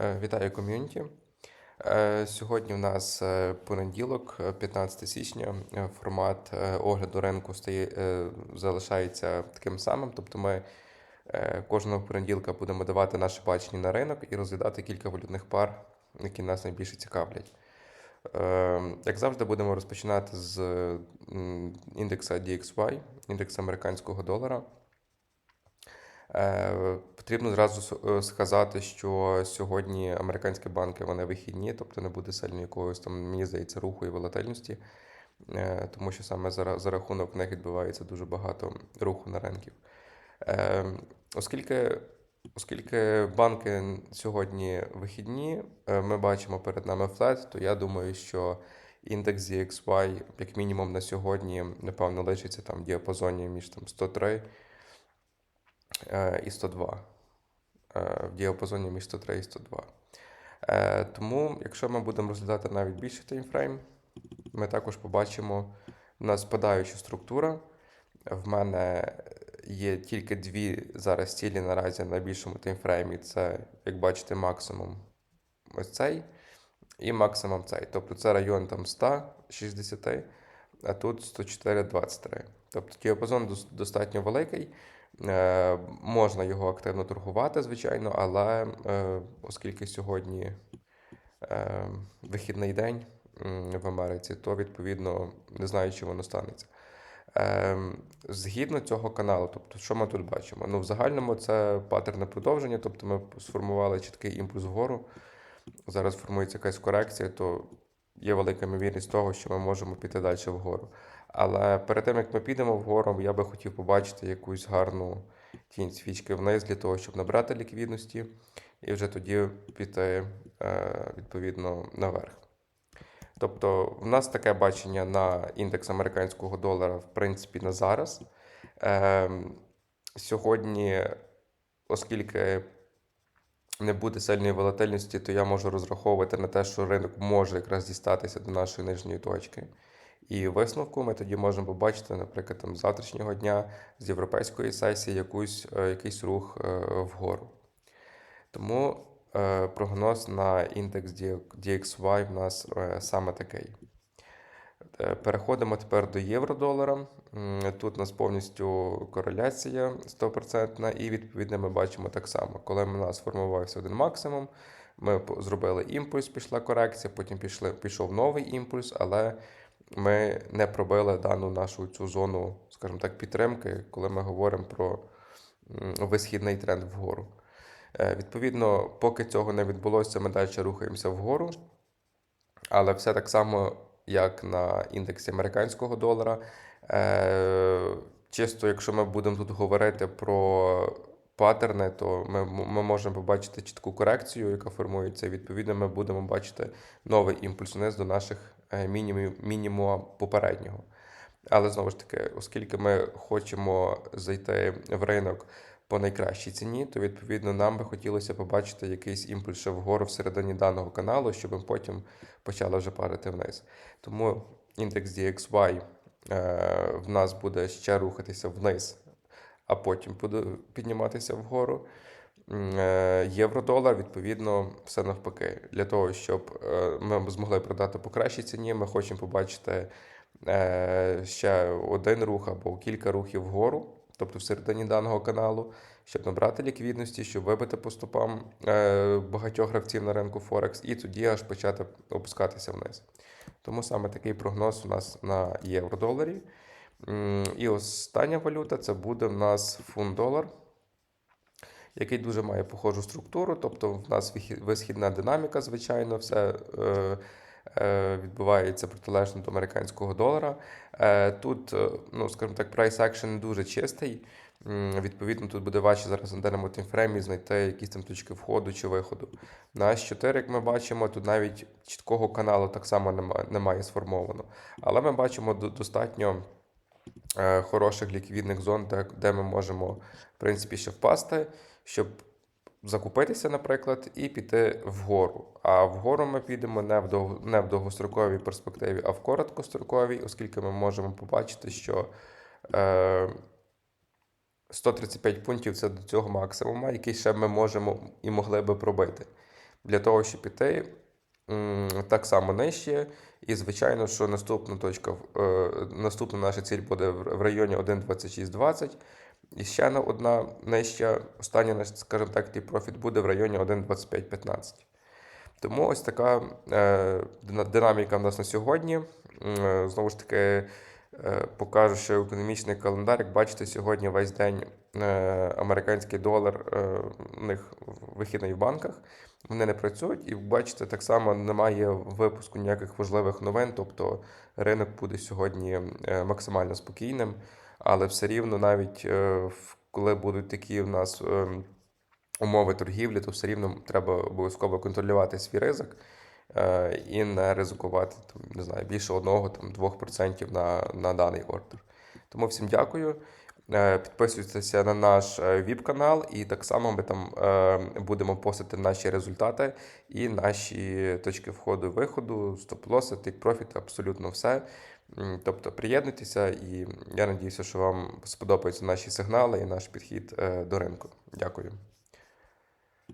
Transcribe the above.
Е, Вітаю ком'юніті. Е, Сьогодні у нас е, понеділок, е, 15 січня. Формат огляду ринку стає, залишається таким самим. Тобто ми кожного понеділка будемо давати наше бачення на ринок і розглядати кілька валютних пар, які нас найбільше цікавлять. Як завжди, будемо розпочинати з індекса DXY, індекс американського долара. Е, Потрібно зразу е, сказати, що сьогодні американські банки вони вихідні, тобто не буде сильно якогось там, мені здається, руху і волатильності, е, тому що саме за, за рахунок них відбувається дуже багато руху на ринків. Оскільки, оскільки банки сьогодні вихідні, ми бачимо перед нами флет, то я думаю, що індекс DXY, як мінімум на сьогодні, напевно, лишиться там в діапазоні між там 103 е, і 102. Е, В діапазоні між 103 і 102. Е, Тому, якщо ми будемо розглядати навіть більший таймфрейм, ми також побачимо у нас спадаюча структура. В мене є тільки дві зараз цілі наразі на більшому таймфреймі. Це, як бачите, максимум ось цей і максимум цей. Тобто це район там 160, а тут 104,23. Тобто діапазон достатньо великий. Е, можна його активно торгувати, звичайно, але е, оскільки сьогодні е, вихідний день в Америці, то відповідно не знаю, чи воно станеться. Згідно цього каналу, тобто, що ми тут бачимо? Ну, в загальному це паттерне продовження, тобто ми сформували чіткий імпульс вгору. Зараз формується якась корекція, то є велика ймовірність того, що ми можемо піти далі вгору. Але перед тим, як ми підемо вгору, я би хотів побачити якусь гарну тінь свічки вниз для того, щоб набрати ліквідності, і вже тоді піти е, відповідно наверх. Тобто, в нас таке бачення на індекс американського долара, в принципі, на зараз. Ем, Сьогодні, оскільки не буде сильної волатильності, то я можу розраховувати на те, що ринок може якраз дістатися до нашої нижньої точки. І висновку ми тоді можемо побачити, наприклад, там, з завтрашнього дня з європейської сесії якусь, е, якийсь рух е, вгору. Тому е, прогноз на індекс DXY в нас саме такий. Е, Переходимо тепер до євро-долара. Тут у нас повністю кореляція 100%, і відповідно ми бачимо так само. Коли в нас сформувався один максимум, ми зробили імпульс, пішла корекція, потім пішли, пішов новий імпульс, але ми не пробили дану нашу цю зону, скажімо так, підтримки, коли ми говоримо про висхідний тренд вгору. Е, Відповідно, поки цього не відбулося, ми далі рухаємося вгору. Але все так само, як на індексі американського долара. Е, чисто, якщо ми будемо тут говорити про паттерни, то ми, ми можемо побачити чітку корекцію, яка формується. Відповідно, ми будемо бачити новий імпульс вниз до наших е, мінімумів, мінімума попереднього. Але знову ж таки, оскільки ми хочемо зайти в ринок по найкращій ціні, то відповідно нам би хотілося побачити якийсь імпульс вгору всередині даного каналу, щоб ми потім почали вже падати вниз. Тому індекс DXY е, в нас буде ще рухатися вниз, а потім буде підніматися вгору. Е, Євро-долар, відповідно, все навпаки. Для того, щоб е, ми змогли продати по кращій ціні, ми хочемо побачити е, ще один рух або кілька рухів вгору, тобто всередині даного каналу, щоб набрати ліквідності, щоб вибити по стопам е, багатьох гравців на ринку Форекс, і тоді аж почати опускатися вниз. Тому саме такий прогноз у нас на євро-доларі. І остання валюта це буде в нас фунт-долар який дуже має похожу структуру. Тобто в нас висхідна динаміка, звичайно, все е, відбувається протилежно до американського долара. Е, тут, е, ну, скажімо так, price action не дуже чистий. Відповідно, тут буде важче зараз на даному таймфреймі знайти якісь там точки входу чи виходу. На H4, як ми бачимо, тут навіть чіткого каналу так само немає, немає сформовано. Але ми бачимо до- достатньо е, хороших ліквідних зон, де ми можемо, в принципі, ще впасти, щоб закупитися, наприклад, і піти вгору. А вгору ми підемо не в, дов... не в довгостроковій перспективі, а в короткостроковій, оскільки ми можемо побачити, що е, 135 пунктів це до цього максимума, який ще ми можемо і могли би пробити. для того, щоб піти так само нижче. І, звичайно, що наступна точка, е, наступна наша ціль буде в районі 1,2620. І ще на одна нижча, остання, скажімо так, такий профіт буде в районі 1,2515. Тому ось така е, динаміка в нас на сьогодні. Е, Знову ж таки, е, покажу, що економічний календар, як бачите, сьогодні весь день американський долар у них вихідний в банках. Вони не працюють, і бачите, так само немає випуску ніяких важливих новин. Тобто ринок буде сьогодні максимально спокійним, але все рівно, навіть е, коли будуть такі в нас. ем, умови торгівлі, то все рівно треба обов'язково контролювати свій ризик е, і не ризикувати там, не знаю, більше 1-2% на, на даний ордер. Тому всім дякую. Е, Підписуйтеся на наш ВІП-канал, і так само ми там е, будемо постити наші результати і наші точки входу і виходу, стоп-лоси, тик-профіт, абсолютно все. Тобто приєднуйтеся, і я надіюся, що вам сподобаються наші сигнали і наш підхід е, до ринку. Дякую.